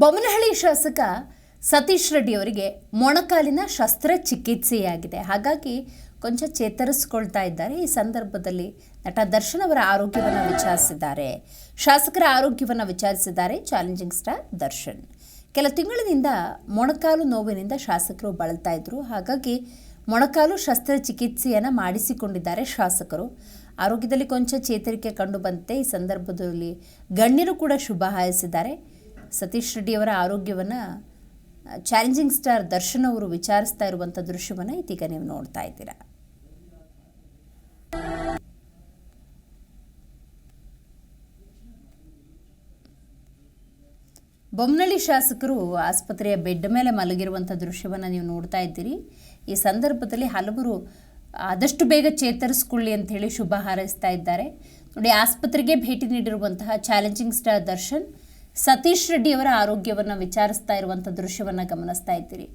ಬೊಮ್ಮನಹಳ್ಳಿ ಶಾಸಕ ಸತೀಶ್ ರೆಡ್ಡಿ ಅವರಿಗೆ ಮೊಣಕಾಲಿನ ಶಸ್ತ್ರಚಿಕಿತ್ಸೆಯಾಗಿದೆ. ಹಾಗಾಗಿ ಕೊಂಚ ಚೇತರಿಸಿಕೊಳ್ತಾ ಇದ್ದಾರೆ. ಈ ಸಂದರ್ಭದಲ್ಲಿ ನಟ ದರ್ಶನ್ ಅವರ ಆರೋಗ್ಯವನ್ನು ವಿಚಾರಿಸಿದ್ದಾರೆ. ಶಾಸಕರ ಆರೋಗ್ಯವನ್ನು ವಿಚಾರಿಸಿದ್ದಾರೆ ಚಾಲೆಂಜಿಂಗ್ ಸ್ಟಾರ್ ದರ್ಶನ್. ಕೆಲ ತಿಂಗಳಿನಿಂದ ಮೊಣಕಾಲು ನೋವಿನಿಂದ ಶಾಸಕರು ಬಳಲ್ತಾ ಇದ್ದರು ಹಾಗಾಗಿ ಮೊಣಕಾಲು ಶಸ್ತ್ರಚಿಕಿತ್ಸೆಯನ್ನು ಮಾಡಿಸಿಕೊಂಡಿದ್ದಾರೆ ಶಾಸಕರು. ಆರೋಗ್ಯದಲ್ಲಿ ಕೊಂಚ ಚೇತರಿಕೆ ಕಂಡು ಬಂತೆ ಈ ಸಂದರ್ಭದಲ್ಲಿ ಗಣ್ಯರು ಕೂಡ ಶುಭ ಹಾರೈಸಿದ್ದಾರೆ. ಸತೀಶ್ ರೆಡ್ಡಿಯವರ ಆರೋಗ್ಯವನ್ನು ಚಾಲೆಂಜಿಂಗ್ ಸ್ಟಾರ್ ದರ್ಶನ್ ಅವರು ವಿಚಾರಿಸ್ತಾ ಇರುವಂಥ ದೃಶ್ಯವನ್ನು ಇದೀಗ ನೀವು ನೋಡ್ತಾ ಇದ್ದೀರಾ. ಬೊಮ್ಮನಳ್ಳಿ ಶಾಸಕರು ಆಸ್ಪತ್ರೆಯ ಬೆಡ್ ಮೇಲೆ ಮಲಗಿರುವಂಥ ದೃಶ್ಯವನ್ನು ನೀವು ನೋಡ್ತಾ ಇದ್ದೀರಿ. ಈ ಸಂದರ್ಭದಲ್ಲಿ ಹಲವರು, ಆದಷ್ಟು ಬೇಗ ಚೇತರಿಸ್ಕೊಳ್ಳಿ ಅಂತ ಹೇಳಿ ಶುಭ ಹಾರೈಸ್ತಾ ಇದ್ದಾರೆ. ನೋಡಿ, ಆಸ್ಪತ್ರೆಗೆ ಭೇಟಿ ನೀಡಿರುವಂತಹ ಚಾಲೆಂಜಿಂಗ್ ಸ್ಟಾರ್ ದರ್ಶನ್ ಸತೀಶ್ ರೆಡ್ಡಿ ಅವರ ಆರೋಗ್ಯವನ್ನು ವಿಚಾರಿಸ್ತಾ ಇರುವಂಥ ದೃಶ್ಯವನ್ನು ಗಮನಿಸ್ತಾ ಇದ್ದೀರಿ.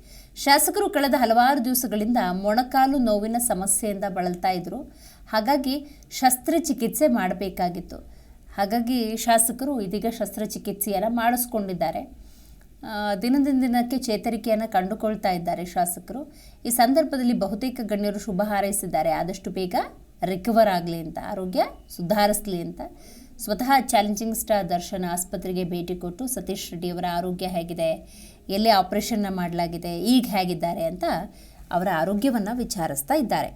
ಶಾಸಕರು ಕಳೆದ ಹಲವಾರು ದಿವಸಗಳಿಂದ ಮೊಣಕಾಲು ನೋವಿನ ಸಮಸ್ಯೆಯಿಂದ ಬಳಲ್ತಾ ಇದ್ದರು ಹಾಗಾಗಿ ಶಸ್ತ್ರಚಿಕಿತ್ಸೆ ಮಾಡಬೇಕಾಗಿತ್ತು. ಹಾಗಾಗಿ ಶಾಸಕರು ಇದೀಗ ಶಸ್ತ್ರಚಿಕಿತ್ಸೆಯನ್ನು ಮಾಡಿಸ್ಕೊಂಡಿದ್ದಾರೆ. ದಿನದಿಂದ ದಿನಕ್ಕೆ ಚೇತರಿಕೆಯನ್ನು ಕಂಡುಕೊಳ್ತಾ ಇದ್ದಾರೆ ಶಾಸಕರು. ಈ ಸಂದರ್ಭದಲ್ಲಿ ಬಹುತೇಕ ಗಣ್ಯರು ಶುಭ ಹಾರೈಸಿದ್ದಾರೆ. ಆದಷ್ಟು ಬೇಗ ರಿಕವರ್ ಆಗಲಿ ಅಂತ, ಆರೋಗ್ಯ ಸುಧಾರಿಸಲಿ ಅಂತ. ಸ್ವತಃ ಚಾಲೆಂಜಿಂಗ್ ಸ್ಟಾರ್ ದರ್ಶನ್ ಆಸ್ಪತ್ರೆಗೆ ಭೇಟಿ ಕೊಟ್ಟು ಸತೀಶ್ ರೆಡ್ಡಿ ಅವರ ಆರೋಗ್ಯ ಹೇಗಿದೆ, ಎಲ್ಲಿ ಆಪರೇಷನ್ನ ಮಾಡಲಾಗಿದೆ, ಈಗ ಹೇಗಿದ್ದಾರೆ ಅಂತ ಅವರ ಆರೋಗ್ಯವನ್ನು ವಿಚಾರಿಸ್ತಾ ಇದ್ದಾರೆ.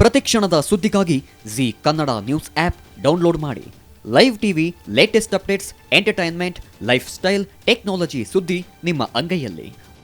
ಪ್ರತಿಕ್ಷಣದ ಸುದ್ದಿಗಾಗಿ Zee Kannada news app download ಮಾಡಿ. Live TV latest updates entertainment lifestyle technology ಸುದ್ದಿ ನಿಮ್ಮ ಅಂಗೈಯಲ್ಲಿ.